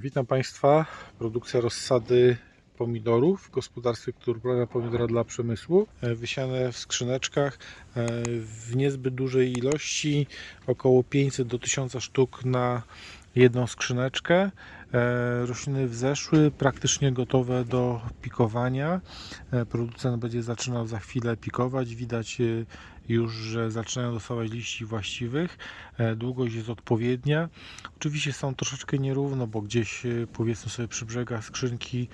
Witam Państwa. Produkcja rozsady pomidorów w gospodarstwie, które uprawia pomidora dla przemysłu. E, Wysiane w skrzyneczkach e, w niezbyt dużej ilości, około 500 do 1000 sztuk na jedną skrzyneczkę. E, Rośliny wzeszły, praktycznie gotowe do pikowania. E, Producent będzie zaczynał za chwilę pikować. Widać e, już, że zaczynają dostawać liści właściwych. Długość jest odpowiednia. Oczywiście są troszeczkę nierówno, bo gdzieś powiedzmy sobie przy brzegach skrzynki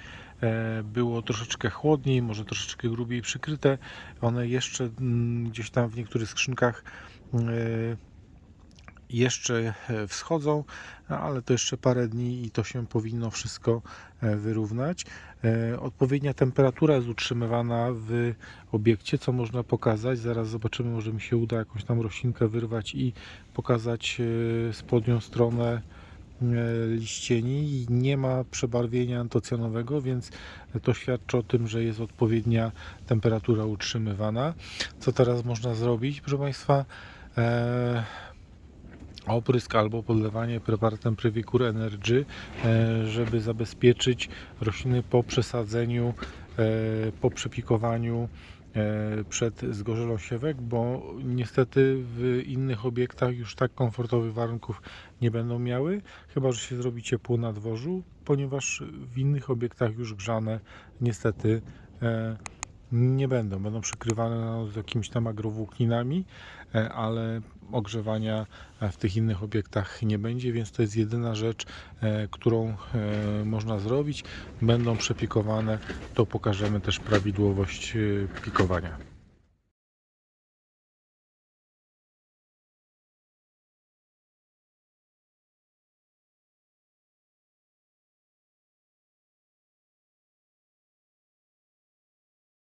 było troszeczkę chłodniej, może troszeczkę grubiej przykryte. One jeszcze mm, gdzieś tam w niektórych skrzynkach jeszcze e, wschodzą, no, ale to jeszcze parę dni i to się powinno wszystko e, wyrównać. E, Odpowiednia temperatura jest utrzymywana w obiekcie, co można pokazać. Zaraz zobaczymy, może mi się uda jakąś tam roślinkę wyrwać i pokazać spodnią stronę liścieni nie ma przebarwienia antocjanowego, więc to świadczy o tym, że jest odpowiednia temperatura utrzymywana. Co teraz można zrobić, proszę Państwa? Oprysk albo podlewanie preparatem Previcure Energy, e, żeby zabezpieczyć rośliny po przesadzeniu, e, po przepikowaniu e, przed zgorzelą siewek, bo niestety w innych obiektach już tak komfortowych warunków nie będą miały, chyba że się zrobi ciepło na dworzu, ponieważ w innych obiektach już grzane niestety nie będą. Będą przykrywane noc jakimiś tam agrowłókninami, e, ale ogrzewania e, w tych innych obiektach nie będzie, więc to jest jedyna rzecz, e, którą można zrobić. Będą przepikowane, to pokażemy też prawidłowość pikowania.